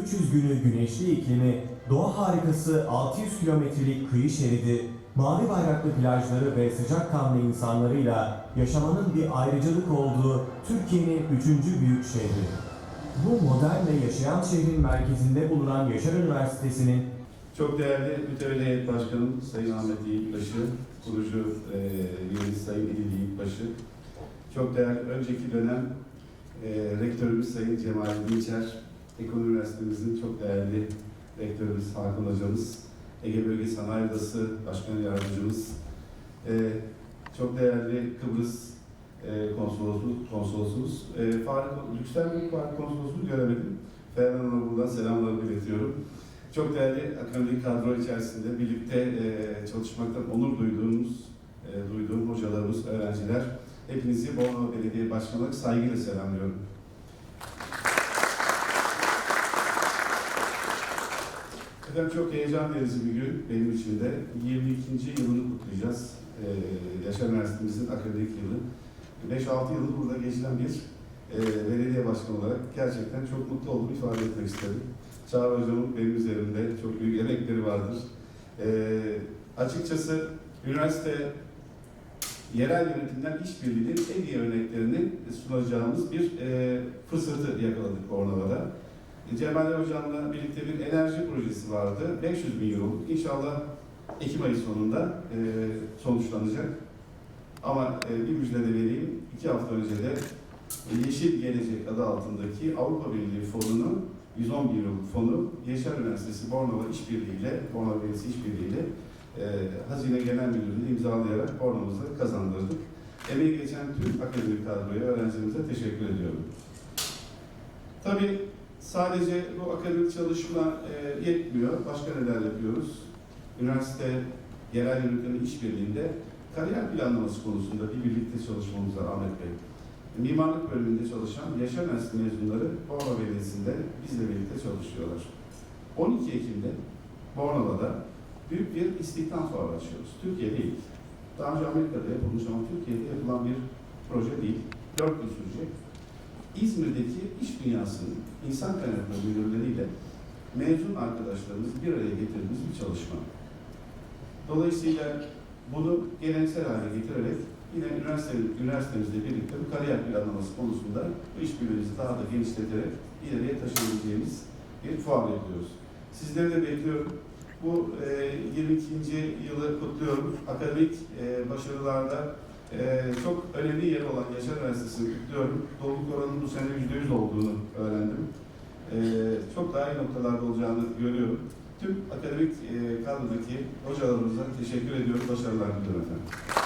Yılın 300 günü güneşli iklimi, doğa harikası 600 kilometrelik kıyı şeridi, mavi bayraklı plajları ve sıcakkanlı insanlarıyla yaşamanın bir ayrıcalık olduğu Türkiye'nin üçüncü büyük şehri. Bu modern yaşayan şehrin merkezinde bulunan Yaşar Üniversitesi'nin Çok değerli Mütevelli Heyet Başkanım Sayın Ahmet Yiğitbaşı, kurucu e, üyemiz Sayın İdil Yiğitbaşı, çok değerli önceki dönem e, rektörümüz Sayın Cemal Dinçer, Ekonomi Üniversitemizin çok değerli rektörümüz Hakan Hocamız, Ege Bölge Sanayi Odası Başkan Yardımcımız, e, çok değerli Kıbrıs e, konsolosumuz, konsolosumuz e, Faruk, Lüksemburg Faruk konsolosunu göremedim. Ferhan Hanım'a buradan selamlarımı iletiyorum. Çok değerli akademik kadro içerisinde birlikte e, çalışmaktan onur duyduğumuz, e, duyduğum hocalarımız, öğrenciler, hepinizi Bornova Belediye Başkanı olarak saygıyla selamlıyorum. Efendim çok heyecan verici bir gün benim için de. 22. yılını kutlayacağız. E, Yaşar Üniversitemizin akademik yılı. 5-6 yılı burada geçiren bir e, belediye başkanı olarak gerçekten çok mutlu olduğumu ifade etmek istedim. Çağrı Hocam'ın benim üzerimde çok büyük emekleri vardır. Ee, açıkçası üniversite yerel yönetimden işbirliğinin en iyi örneklerini sunacağımız bir e, fırsatı yakaladık Bornova'da. Cemal Hocam'la birlikte bir enerji projesi vardı. 500 bin euro. İnşallah Ekim ayı sonunda e, sonuçlanacak. Ama e, bir müjde de vereyim. İki hafta önce de Yeşil Gelecek adı altındaki Avrupa Birliği fonunu 110 bin euroluk fonu Yaşar Üniversitesi Bornova İşbirliği'yle, Bornova Belediyesi İşbirliği'yle e, Hazine Genel Müdürlüğü'nü imzalayarak Bornova'mıza kazandırdık. Emeği geçen tüm akademik kadroya, öğrencilerimize teşekkür ediyorum. Tabii sadece bu akademik çalışma e, yetmiyor. Başka neler yapıyoruz? Üniversite yerel yönetiminin işbirliğinde kariyer planlaması konusunda bir birlikte çalışmamız var Ahmet Bey. Mimarlık bölümünde çalışan Yaşar Üniversitesi mezunları Bornova Belediyesi'nde bizle birlikte çalışıyorlar. 12 Ekim'de Bornova'da büyük bir istihdam fuarı açıyoruz. Türkiye'de ilk. Daha önce Amerika'da yapılmış ama Türkiye'de yapılan bir proje değil. 4 gün sürecek. İzmir'deki iş dünyasının insan kaynakları müdürleriyle mezun arkadaşlarımızı bir araya getirdiğimiz bir çalışma. Dolayısıyla bunu geleneksel hale getirerek yine üniversite, üniversitemizle birlikte bu kariyer planlaması konusunda bu işbirliğimizi daha da genişleterek ileriye taşıyabileceğimiz bir fuar yapıyoruz. Sizleri de bekliyorum. Bu e, 22. yılı kutluyorum. Akademik e, başarılarda e, çok önemli yeri olan Yaşar Üniversitesi'ni kutluyorum. Doluluk oranının bu sene %100 olduğunu öğrendim. E, çok daha iyi noktalarda olacağını görüyorum. Tüm akademik e, kadrodaki hocalarımıza teşekkür ediyorum. Başarılar diliyorum efendim.